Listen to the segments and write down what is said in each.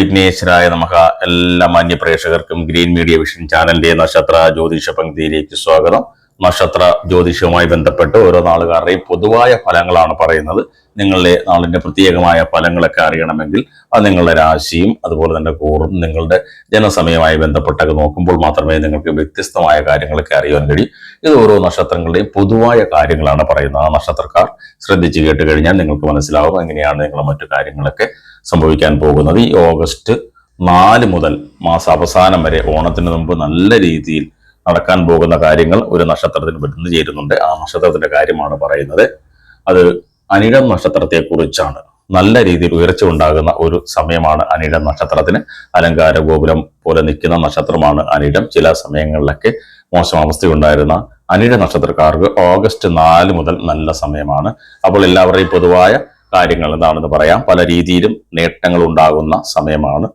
വിഘ്നേശ്വരായ നമുക്ക് എല്ലാ മാന്യ പ്രേക്ഷകർക്കും ഗ്രീൻ മീഡിയ വിഷൻ ചാനലിന്റെ നക്ഷത്ര ജ്യോതിഷ പങ്ക്തിയിലേക്ക് സ്വാഗതം. നക്ഷത്ര ജ്യോതിഷവുമായി ബന്ധപ്പെട്ട് ഓരോ നാളുകാരുടെയും പൊതുവായ ഫലങ്ങളാണ് പറയുന്നത്. നിങ്ങളുടെ നാളിന്റെ പ്രത്യേകമായ ഫലങ്ങളൊക്കെ അറിയണമെങ്കിൽ അത് നിങ്ങളുടെ രാശിയും അതുപോലെ തന്നെ കൂറും നിങ്ങളുടെ ജനസമയവുമായി ബന്ധപ്പെട്ടൊക്കെ നോക്കുമ്പോൾ മാത്രമേ നിങ്ങൾക്ക് വ്യത്യസ്തമായ കാര്യങ്ങളൊക്കെ അറിയാൻ കഴിയൂ. ഇത് ഓരോ നക്ഷത്രങ്ങളുടെയും പൊതുവായ കാര്യങ്ങളാണ് പറയുന്നത്. ആ നക്ഷത്രക്കാർ ശ്രദ്ധിച്ച് കേട്ട് കഴിഞ്ഞാൽ നിങ്ങൾക്ക് മനസ്സിലാവും എങ്ങനെയാണ് നിങ്ങളുടെ മറ്റു കാര്യങ്ങളൊക്കെ സംഭവിക്കാൻ പോകുന്നത്. ഈ ഓഗസ്റ്റ് നാല് മുതൽ മാസാവസാനം വരെ ഓണത്തിന് മുമ്പ് നല്ല രീതിയിൽ നടക്കാൻ പോകുന്ന കാര്യങ്ങൾ ഒരു നക്ഷത്രത്തിന് പെട്ടെന്ന് ചേരുന്നുണ്ട്. ആ നക്ഷത്രത്തിന്റെ കാര്യമാണ് പറയുന്നത്. അത് അനിഴം നക്ഷത്രത്തെക്കുറിച്ചാണ്. നല്ല രീതിയിൽ ഉയർച്ച ഉണ്ടാകുന്ന ഒരു സമയമാണ് അനിഴം നക്ഷത്രത്തിന്. അലങ്കാര ഗോപുരം പോലെ നിൽക്കുന്ന നക്ഷത്രമാണ് അനിഴം. ചില സമയങ്ങളിലൊക്കെ മോശം അവസ്ഥയുണ്ടായിരുന്ന അനിഴ നക്ഷത്രക്കാർക്ക് ഓഗസ്റ്റ് നാല് മുതൽ നല്ല സമയമാണ്. അപ്പോൾ എല്ലാവരുടെയും പൊതുവായ കാര്യങ്ങൾ എന്താണെന്ന് പറയാം. പല രീതിയിലും നേട്ടങ്ങൾ ഉണ്ടാകുന്ന സമയമാണ്.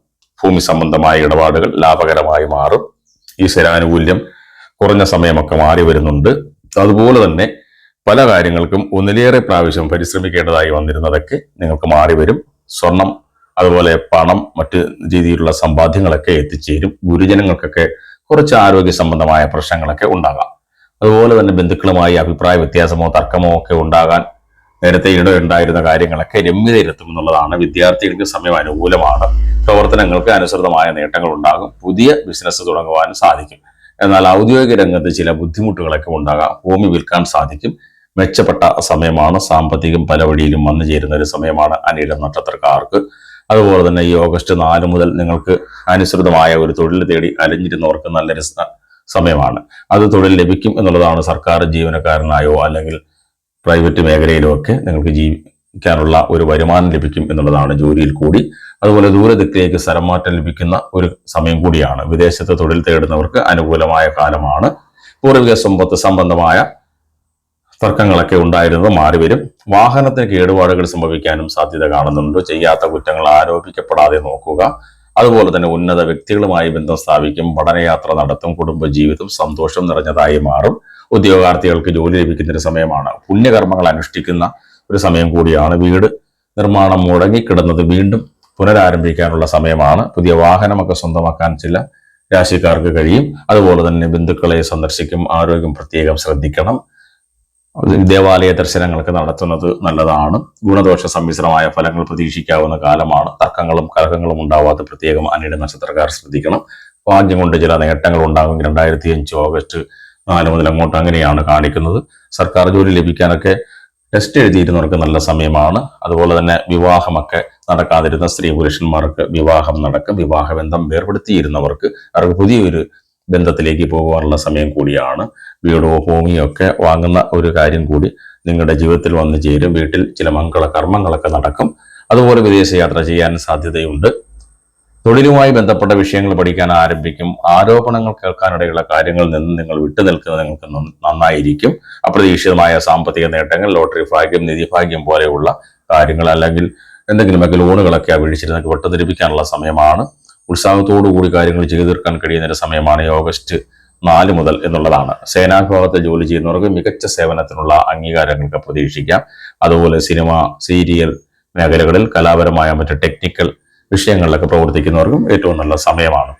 ഭൂമി സംബന്ധമായ ഇടപാടുകൾ ലാഭകരമായി മാറും. ഈ സ്ഥിരാനുകൂല്യം കുറഞ്ഞ സമയമൊക്കെ മാറി വരുന്നുണ്ട്. അതുപോലെ തന്നെ പല കാര്യങ്ങൾക്കും ഒന്നിലേറെ പ്രാവശ്യം പരിശ്രമിക്കേണ്ടതായി വന്നിരുന്നതൊക്കെ നിങ്ങൾക്ക് മാറി വരും. സ്വർണം അതുപോലെ പണം മറ്റ് രീതിയിലുള്ള സമ്പാദ്യങ്ങളൊക്കെ എത്തിച്ചേരും. ഗുരുജനങ്ങൾക്കൊക്കെ കുറച്ച് ആരോഗ്യ സംബന്ധമായ പ്രശ്നങ്ങളൊക്കെ ഉണ്ടാകാം. അതുപോലെ തന്നെ ബന്ധുക്കളുമായി അഭിപ്രായ വ്യത്യാസമോ തർക്കമോ ഒക്കെ ഉണ്ടാകാൻ നേരത്തെ ഇടയുണ്ടായിരുന്ന കാര്യങ്ങളൊക്കെ രമ്യതയിലെത്തും എന്നുള്ളതാണ് വിദ്യാർത്ഥികൾക്ക് സമയം അനുകൂലമാണ്. പ്രവർത്തനങ്ങൾക്ക് അനുസൃതമായ നേട്ടങ്ങൾ ഉണ്ടാകും. പുതിയ ബിസിനസ് തുടങ്ങുവാൻ സാധിക്കും. എന്നാൽ ഔദ്യോഗിക രംഗത്ത് ചില ബുദ്ധിമുട്ടുകളൊക്കെ ഉണ്ടാകാം. ഭൂമി വിൽക്കാൻ സാധിക്കും. മെച്ചപ്പെട്ട സമയമാണ്. സാമ്പത്തികം പല വഴിയിലും വന്നു ചേരുന്ന ഒരു സമയമാണ് അനിഴ നക്ഷത്രക്കാർക്ക്. അതുപോലെ തന്നെ ഈ ഓഗസ്റ്റ് നാല് മുതൽ നിങ്ങൾക്ക് അനുസൃതമായ ഒരു തൊഴിൽ തേടി അലഞ്ഞിരുന്നവർക്ക് നല്ലൊരു സമയമാണ്. അത് തൊഴിൽ ലഭിക്കും എന്നുള്ളതാണ് സർക്കാർ ജീവനക്കാരനായോ അല്ലെങ്കിൽ പ്രൈവറ്റ് മേഖലയിലുമൊക്കെ നിങ്ങൾക്ക് ജീവിക്കാനുള്ള ഒരു വരുമാനം ലഭിക്കും എന്നുള്ളതാണ് ജോലിയിൽ കൂടി. അതുപോലെ ദൂരദിക്കിലേക്ക് സ്ഥലം മാറ്റം ലഭിക്കുന്ന ഒരു സമയം കൂടിയാണ്. വിദേശത്ത് തൊഴിൽ തേടുന്നവർക്ക് അനുകൂലമായ കാലമാണ്. പൂർവിക സമ്പത്ത് സംബന്ധമായ തർക്കങ്ങളൊക്കെ ഉണ്ടായിരുന്നത് മാറിവരും വാഹനത്തിന് കേടുപാടുകൾ സംഭവിക്കാനും സാധ്യത കാണുന്നുണ്ട്. ചെയ്യാത്ത കുറ്റങ്ങൾ ആരോപിക്കപ്പെടാതെ നോക്കുക. അതുപോലെ തന്നെ ഉന്നത വ്യക്തികളുമായി ബന്ധം സ്ഥാപിക്കും. പഠനയാത്ര നടത്തും. കുടുംബജീവിതം സന്തോഷം നിറഞ്ഞതായി മാറും. ഉദ്യോഗാർത്ഥികൾക്ക് ജോലി ലഭിക്കുന്ന ഒരു സമയമാണ്. പുണ്യകർമ്മങ്ങൾ അനുഷ്ഠിക്കുന്ന ഒരു സമയം കൂടിയാണ് വീട്. നിർമ്മാണം മുടങ്ങിക്കിടന്നത് വീണ്ടും പുനരാരംഭിക്കാനുള്ള സമയമാണ്. പുതിയ വാഹനമൊക്കെ സ്വന്തമാക്കാൻ ചില രാശിക്കാർക്ക് കഴിയും. അതുപോലെ തന്നെ ബന്ധുക്കളെ സന്ദർശിക്കും ആരോഗ്യം പ്രത്യേകം ശ്രദ്ധിക്കണം. ദേവാലയ ദർശനങ്ങൾക്ക് നടത്തുന്നത് നല്ലതാണ്. ഗുണദോഷ സമ്മിശ്രമായ ഫലങ്ങൾ പ്രതീക്ഷിക്കാവുന്ന കാലമാണ്. തർക്കങ്ങളും കലഹങ്ങളും ഉണ്ടാവാതെ പ്രത്യേകം അനിയുടെ നക്ഷത്രക്കാർ ശ്രദ്ധിക്കണം. ഭാഗ്യം കൊണ്ട് ചില നേട്ടങ്ങൾ ഉണ്ടാകും. രണ്ടായിരത്തി അഞ്ച് ഓഗസ്റ്റ് നാല് മുതൽ അങ്ങോട്ട് അങ്ങനെയാണ് കാണിക്കുന്നത്. സർക്കാർ ജോലി ലഭിക്കാനൊക്കെ ടെസ്റ്റ് എഴുതിയിരുന്നവർക്ക് നല്ല സമയമാണ്. അതുപോലെ തന്നെ വിവാഹമൊക്കെ നടക്കാതിരുന്ന സ്ത്രീ പുരുഷന്മാർക്ക് വിവാഹം നടക്കും. വിവാഹബന്ധം വേർപെടുത്തിയിരുന്നവർക്ക് അവർക്ക് പുതിയൊരു ബന്ധത്തിലേക്ക് പോകാനുള്ള സമയം കൂടിയാണ്. വീടോ ഭൂമിയോ ഒക്കെ വാങ്ങുന്ന ഒരു കാര്യം കൂടി നിങ്ങളുടെ ജീവിതത്തിൽ വന്നു ചേരും. വീട്ടിൽ ചില മംഗള കർമ്മങ്ങളൊക്കെ നടക്കും. അതുപോലെ വിദേശ യാത്ര ചെയ്യാൻ സാധ്യതയുണ്ട്. തൊഴിലുമായി ബന്ധപ്പെട്ട വിഷയങ്ങൾ പഠിക്കാൻ ആരംഭിക്കും. ആരോപണങ്ങൾ കേൾക്കാനിടയുള്ള കാര്യങ്ങളിൽ നിന്ന് നിങ്ങൾ വിട്ടുനിൽക്കുന്നത് നിങ്ങൾക്ക് നന്നായിരിക്കും. അപ്രതീക്ഷിതമായ സാമ്പത്തിക നേട്ടങ്ങൾ ലോട്ടറി ഭാഗ്യം നിധി ഭാഗ്യം പോലെയുള്ള കാര്യങ്ങൾ അല്ലെങ്കിൽ എന്തെങ്കിലുമൊക്കെ ലോണുകളൊക്കെ അപേക്ഷിച്ചിരുന്നൊക്കെ വെട്ടുതിരിപ്പിക്കാനുള്ള സമയമാണ്. ഉത്സാഹത്തോടു കൂടി കാര്യങ്ങൾ ചെയ്തു തീർക്കാൻ കഴിയുന്ന സമയമാണ് ഓഗസ്റ്റ് നാല് മുതൽ എന്നുള്ളതാണ്. സേനാവിഭാഗത്തെ ജോലി ചെയ്യുന്നവർക്ക് മികച്ച സേവനത്തിനുള്ള അംഗീകാരങ്ങൾക്ക് പ്രതീക്ഷിക്കാം. അതുപോലെ സിനിമ സീരിയൽ മേഖലകളിൽ കലാപരമായ മറ്റ് ടെക്നിക്കൽ വിഷയങ്ങളിലൊക്കെ പ്രവർത്തിക്കുന്നവർക്കും ഏറ്റവും നല്ല സമയമാണ്.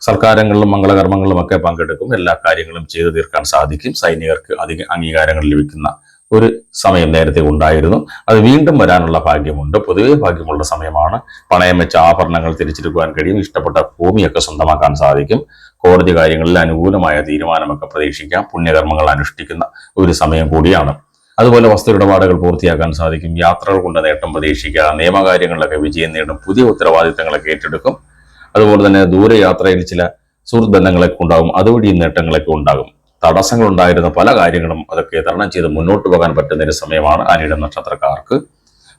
സർക്കാരങ്ങളിലും മംഗളകർമ്മങ്ങളിലും ഒക്കെ പങ്കെടുക്കും. എല്ലാ കാര്യങ്ങളും ചെയ്തു തീർക്കാൻ സാധിക്കും. സൈനികർക്ക് അധിക അംഗീകാരങ്ങൾ ലഭിക്കുന്ന ഒരു സമയം നേരത്തെ ഉണ്ടായിരുന്നു. അത് വീണ്ടും വരാനുള്ള ഭാഗ്യമുണ്ട്. പൊതുവെ ഭാഗ്യമുള്ള സമയമാണ്. പണയം വെച്ച ആഭരണങ്ങൾ തിരിച്ചെടുക്കുവാൻ കഴിയും. ഇഷ്ടപ്പെട്ട ഭൂമിയൊക്കെ സ്വന്തമാക്കാൻ സാധിക്കും. കോടതി കാര്യങ്ങളിൽ അനുകൂലമായ തീരുമാനമൊക്കെ പ്രതീക്ഷിക്കാം. പുണ്യകർമ്മങ്ങൾ അനുഷ്ഠിക്കുന്ന ഒരു സമയം കൂടിയാണ്. അതുപോലെ വസ്തുവിടപാടുകൾ പൂർത്തിയാക്കാൻ സാധിക്കും. യാത്രകൾ കൊണ്ട് നേട്ടം പ്രതീക്ഷിക്കുക. നിയമകാര്യങ്ങളിലൊക്കെ വിജയം നേടും. പുതിയ ഉത്തരവാദിത്തങ്ങളൊക്കെ ഏറ്റെടുക്കും. അതുപോലെ തന്നെ ദൂരയാത്രയിൽ ചില സുഹൃത്ത് ബന്ധങ്ങളൊക്കെ ഉണ്ടാകും. അതുവഴി നേട്ടങ്ങളൊക്കെ ഉണ്ടാകും. തടസ്സങ്ങൾ ഉണ്ടായിരുന്ന പല കാര്യങ്ങളും അതൊക്കെ തരണം ചെയ്ത് മുന്നോട്ട് പോകാൻ പറ്റുന്ന ഒരു സമയമാണ് അനിയുടെ നക്ഷത്രക്കാർക്ക്.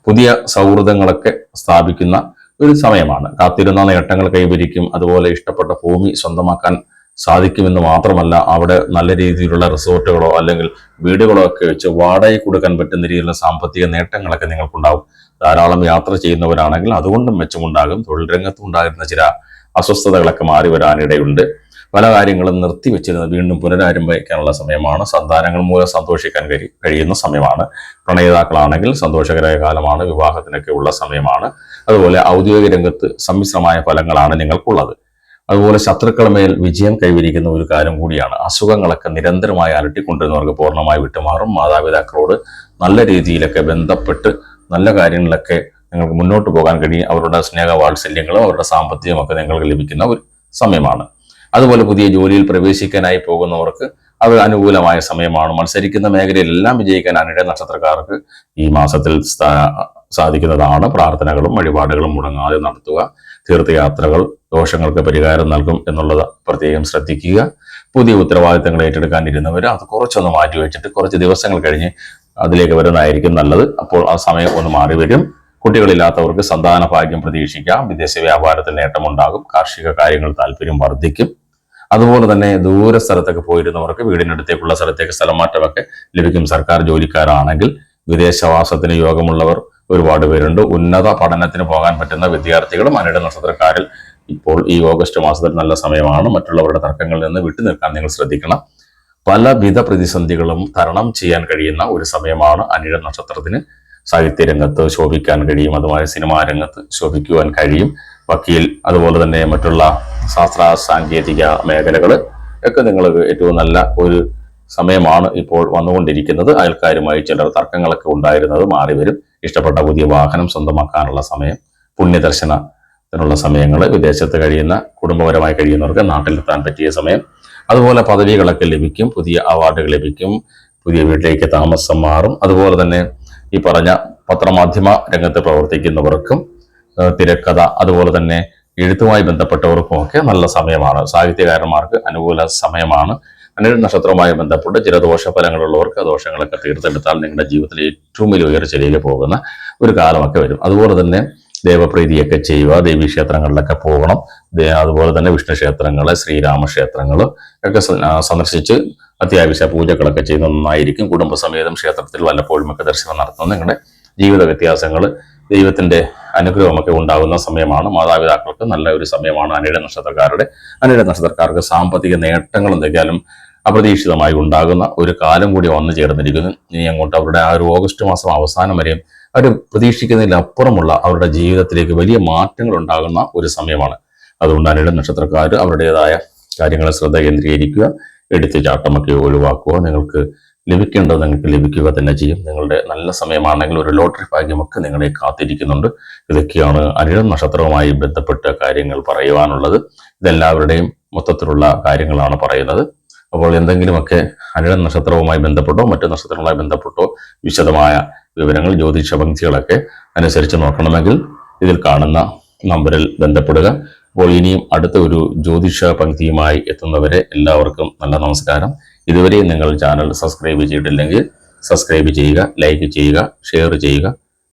പുതിയ സൗഹൃദങ്ങളൊക്കെ സ്ഥാപിക്കുന്ന ഒരു സമയമാണ്. കാത്തിരുന്ന നേട്ടങ്ങൾ കൈവരിക്കും. അതുപോലെ ഇഷ്ടപ്പെട്ട ഭൂമി സ്വന്തമാക്കാൻ സാധിക്കുമെന്ന് മാത്രമല്ല അവിടെ നല്ല രീതിയിലുള്ള റിസോർട്ടുകളോ അല്ലെങ്കിൽ വീടുകളോ ഒക്കെ വെച്ച് വാടകയ്ക്ക് കൊടുക്കാൻ പറ്റുന്ന രീതിയിലുള്ള സാമ്പത്തിക നേട്ടങ്ങളൊക്കെ നിങ്ങൾക്കുണ്ടാവും. ധാരാളം യാത്ര ചെയ്യുന്നവരാണെങ്കിൽ അതുകൊണ്ടും മെച്ചമുണ്ടാകും. തൊഴിൽ രംഗത്തും ഉണ്ടാകുന്ന ചില അസ്വസ്ഥതകളൊക്കെ മാറി വരാനിടയുണ്ട് പല കാര്യങ്ങളും നിർത്തിവെച്ചിരുന്നത് വീണ്ടും പുനരാരംഭിക്കാനുള്ള സമയമാണ്. സന്താനങ്ങൾ മൂലം സന്തോഷിക്കാൻ കഴി കഴിയുന്ന സമയമാണ്. പ്രണയിതാക്കളാണെങ്കിൽ സന്തോഷകരമായ കാലമാണ്. വിവാഹത്തിനൊക്കെ ഉള്ള സമയമാണ്. അതുപോലെ ഔദ്യോഗിക രംഗത്ത് സമ്മിശ്രമായ ഫലങ്ങളാണ് നിങ്ങൾക്കുള്ളത്. അതുപോലെ ശത്രുക്കളുമേൽ വിജയം കൈവരിക്കുന്ന ഒരു കാര്യം കൂടിയാണ്. അസുഖങ്ങളൊക്കെ നിരന്തരമായി അലട്ടിക്കൊണ്ടിരുന്നവർക്ക് പൂർണമായി വിട്ടുമാറും. മാതാപിതാക്കളോട് നല്ല രീതിയിലൊക്കെ ബന്ധപ്പെട്ട് നല്ല കാര്യങ്ങളിലൊക്കെ നിങ്ങൾക്ക് മുന്നോട്ട് പോകാൻ കഴിയും. അവരുടെ സ്നേഹ വാത്സല്യങ്ങളും അവരുടെ സാമ്പത്തികമൊക്കെ നിങ്ങൾക്ക് ലഭിക്കുന്ന ഒരു സമയമാണ്. അതുപോലെ പുതിയ ജോലിയിൽ പ്രവേശിക്കാനായി പോകുന്നവർക്ക് അത് അനുകൂലമായ സമയമാണ്. മത്സരിക്കുന്ന മേഖലയിലെല്ലാം വിജയിക്കാൻ അനിട നക്ഷത്രക്കാർക്ക് ഈ മാസത്തിൽ സാധിക്കുന്നതാണ്. പ്രാർത്ഥനകളും വഴിപാടുകളും മുടങ്ങാതെ നടത്തുക. തീർത്ഥയാത്രകൾ ദോഷങ്ങൾക്ക് പരിഹാരം നൽകും എന്നുള്ളത് പ്രത്യേകം ശ്രദ്ധിക്കുക. പുതിയ ഉത്തരവാദിത്തങ്ങൾ ഏറ്റെടുക്കാനിരുന്നവർ അത് കുറച്ചൊന്ന് മാറ്റി വെച്ചിട്ട് കുറച്ച് ദിവസങ്ങൾ കഴിഞ്ഞ് അതിലേക്ക് വരുന്നതായിരിക്കും നല്ലത്. അപ്പോൾ ആ സമയം ഒന്ന് മാറി വരും. കുട്ടികളില്ലാത്തവർക്ക് സന്താന ഭാഗ്യം പ്രതീക്ഷിക്കാം. വിദേശ വ്യാപാരത്തിൽ നേട്ടമുണ്ടാകും. കാർഷിക കാര്യങ്ങൾ താല്പര്യം വർദ്ധിക്കും. അതുപോലെ തന്നെ ദൂര സ്ഥലത്തൊക്കെ പോയിരുന്നവർക്ക് വീടിനടുത്തേക്കുള്ള സ്ഥലത്തേക്ക് സ്ഥലം മാറ്റമൊക്കെ ലഭിക്കും. സർക്കാർ ജോലിക്കാരാണെങ്കിൽ വിദേശവാസത്തിന് യോഗമുള്ളവർ ഒരുപാട് പേരുണ്ട്. ഉന്നത പഠനത്തിന് പോകാൻ പറ്റുന്ന വിദ്യാർത്ഥികളും അനിട നക്ഷത്രക്കാരിൽ ഇപ്പോൾ ഈ ഓഗസ്റ്റ് മാസത്തിൽ നല്ല സമയമാണ്. മറ്റുള്ളവരുടെ തർക്കങ്ങളിൽ നിന്ന് വിട്ടുനിൽക്കാൻ നിങ്ങൾ ശ്രദ്ധിക്കണം. പലവിധ പ്രതിസന്ധികളും തരണം ചെയ്യാൻ കഴിയുന്ന ഒരു സമയമാണ് അനിഴ നക്ഷത്രത്തിന്. സാഹിത്യ രംഗത്ത് ശോഭിക്കാൻ കഴിയും. അതുമായി സിനിമാ രംഗത്ത് ശോഭിക്കുവാൻ കഴിയും. വക്കീൽ അതുപോലെ തന്നെ മറ്റുള്ള ശാസ്ത്ര സാങ്കേതിക മേഖലകൾ ഒക്കെ നിങ്ങൾക്ക് ഏറ്റവും നല്ല ഒരു സമയമാണ് ഇപ്പോൾ വന്നുകൊണ്ടിരിക്കുന്നത്. അയൽക്കാരുമായി ചിലർ തർക്കങ്ങളൊക്കെ ഉണ്ടായിരുന്നത് മാറി വരും. ഇഷ്ടപ്പെട്ട പുതിയ വാഹനം സ്വന്തമാക്കാനുള്ള സമയം പുണ്യദർശനത്തിനുള്ള സമയങ്ങൾ വിദേശത്ത് കഴിയുന്ന കുടുംബപരമായി കഴിയുന്നവർക്ക് നാട്ടിലെത്താൻ പറ്റിയ സമയം അതുപോലെ പദവികളൊക്കെ ലഭിക്കും പുതിയ അവാർഡുകൾ ലഭിക്കും പുതിയ വീട്ടിലേക്ക് താമസം മാറും. അതുപോലെ തന്നെ ഈ പറഞ്ഞ പത്രമാധ്യമ രംഗത്ത് പ്രവർത്തിക്കുന്നവർക്കും തിരക്കഥ അതുപോലെ തന്നെ എഴുത്തുമായി ബന്ധപ്പെട്ടവർക്കും ഒക്കെ നല്ല സമയമാണ്. സാഹിത്യകാരന്മാർക്ക് അനുകൂല സമയമാണ്. അനിഴ നക്ഷത്രവുമായി ബന്ധപ്പെട്ട് ചില ദോഷഫലങ്ങളുള്ളവർക്ക് ആ ദോഷങ്ങളൊക്കെ തീർത്തെടുത്താൽ നിങ്ങളുടെ ജീവിതത്തിൽ ഏറ്റവും വലിയ ഉയർച്ചയിലേക്ക് പോകുന്ന ഒരു കാലമൊക്കെ വരും. അതുപോലെ തന്നെ ദേവപ്രീതിയൊക്കെ ചെയ്യുക ദേവീക്ഷേത്രങ്ങളിലൊക്കെ പോകണം. അതുപോലെ തന്നെ വിഷ്ണു ക്ഷേത്രങ്ങൾ ശ്രീരാമക്ഷേത്രങ്ങൾ ഒക്കെ സന്ദർശിച്ച് അത്യാവശ്യ പൂജകളൊക്കെ ചെയ്യുന്നത് നന്നായിരിക്കും. കുടുംബസമേതം ക്ഷേത്രത്തിൽ വല്ലപ്പോഴും ഒക്കെ ദർശനം നടത്തുന്നത് നിങ്ങളുടെ ജീവിത വ്യത്യാസങ്ങൾ ദൈവത്തിന്റെ അനുഗ്രഹമൊക്കെ ഉണ്ടാകുന്ന സമയമാണ്. മാതാപിതാക്കൾക്ക് നല്ല ഒരു സമയമാണ് അനിഴ നക്ഷത്രക്കാരുടെ അനിഴ നക്ഷത്രക്കാർക്ക് സാമ്പത്തിക നേട്ടങ്ങൾ എന്തൊക്കെയാലും അപ്രതീക്ഷിതമായി ഉണ്ടാകുന്ന ഒരു കാലം കൂടി വന്നു ചേർന്നിരിക്കുന്നു. ഇനി അങ്ങോട്ട് അവരുടെ ആ ഒരു ഓഗസ്റ്റ് മാസം അവസാനം വരെയും അവർ പ്രതീക്ഷിക്കുന്നതിലപ്പുറമുള്ള അവരുടെ ജീവിതത്തിലേക്ക് വലിയ മാറ്റങ്ങൾ ഉണ്ടാകുന്ന ഒരു സമയമാണ്. അതുകൊണ്ട് അനിട നക്ഷത്രക്കാർ അവരുടേതായ കാര്യങ്ങളെ ശ്രദ്ധ കേന്ദ്രീകരിക്കുക എടുത്തുചാട്ടമൊക്കെ ഒഴിവാക്കുക. നിങ്ങൾക്ക് ലഭിക്കേണ്ടത് നിങ്ങൾക്ക് ലഭിക്കുക തന്നെ ചെയ്യും. നിങ്ങളുടെ നല്ല സമയമാണെങ്കിൽ ഒരു ലോട്ടറി ഭാഗ്യമൊക്കെ നിങ്ങളെ കാത്തിരിക്കുന്നുണ്ട്. ഇതൊക്കെയാണ് അനിഴം നക്ഷത്രവുമായി ബന്ധപ്പെട്ട കാര്യങ്ങൾ പറയുവാനുള്ളത്. ഇതെല്ലാവരുടെയും മൊത്തത്തിലുള്ള കാര്യങ്ങളാണ് പറയുന്നത്. അപ്പോൾ എന്തെങ്കിലുമൊക്കെ അനിഴ നക്ഷത്രവുമായി ബന്ധപ്പെട്ടോ മറ്റു നക്ഷത്രങ്ങളുമായി ബന്ധപ്പെട്ടോ വിശദമായ വിവരങ്ങൾ ജ്യോതിഷ പങ്ക്തികളൊക്കെ അനുസരിച്ച് നോക്കണമെങ്കിൽ ഇതിൽ കാണുന്ന നമ്പറിൽ ബന്ധപ്പെടുക. അപ്പോൾ ഇനിയും അടുത്ത ഒരു ജ്യോതിഷ പങ്ക്തിയുമായി എത്തുന്നവരെ എല്ലാവർക്കും നല്ല നമസ്കാരം. ഇതുവരെയും നിങ്ങൾ ചാനൽ സബ്സ്ക്രൈബ് ചെയ്തിട്ടില്ലെങ്കിൽ സബ്സ്ക്രൈബ് ചെയ്യുക ലൈക്ക് ചെയ്യുക ഷെയർ ചെയ്യുക.